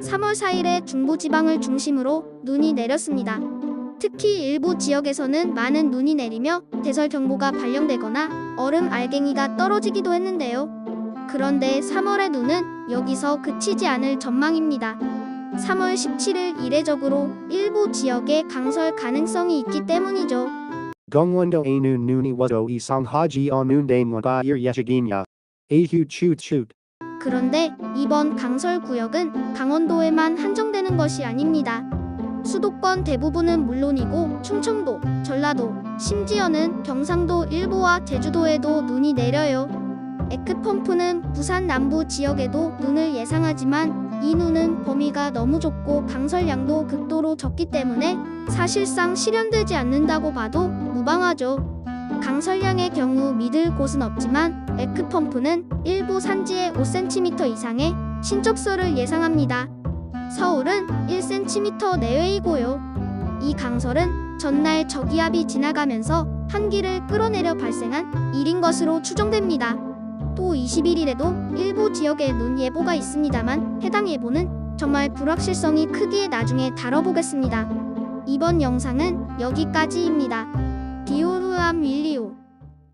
3월 4일에 중부지방을 중심으로 눈이 내렸습니다. 특히 일부 지역에서는 많은 눈이 내리며 대설경보가 발령되거나 얼음 알갱이가 떨어지기도 했는데요. 그런데 3월의 눈은 여기서 그치지 않을 전망입니다. 3월 17일 이례적으로 일부 지역에 강설 가능성이 있기 때문이죠. Wazo isang haji onunde mga ir yeshiginya. Ahu chut chut. 그런데 이번 강설 구역은 강원도에만 한정되는 것이 아닙니다. 수도권 대부분은 물론이고 충청도, 전라도, 심지어는 경상도 일부와 제주도에도 눈이 내려요. 에크펌프는 부산 남부 지역에도 눈을 예상하지만 이 눈은 범위가 너무 좁고 강설량도 극도로 적기 때문에 사실상 실현되지 않는다고 봐도 무방하죠. 강설량의 경우 믿을 곳은 없지만 에크펌프는 일부 산지에 5cm 이상의 신적설을 예상합니다. 서울은 1cm 내외이고요. 이 강설은 전날 저기압이 지나가면서 한기를 끌어내려 발생한 일인 것으로 추정됩니다. 또 21일에도 일부 지역에 눈 예보가 있습니다만 해당 예보는 정말 불확실성이 크기에 나중에 다뤄보겠습니다. 이번 영상은 여기까지입니다. família.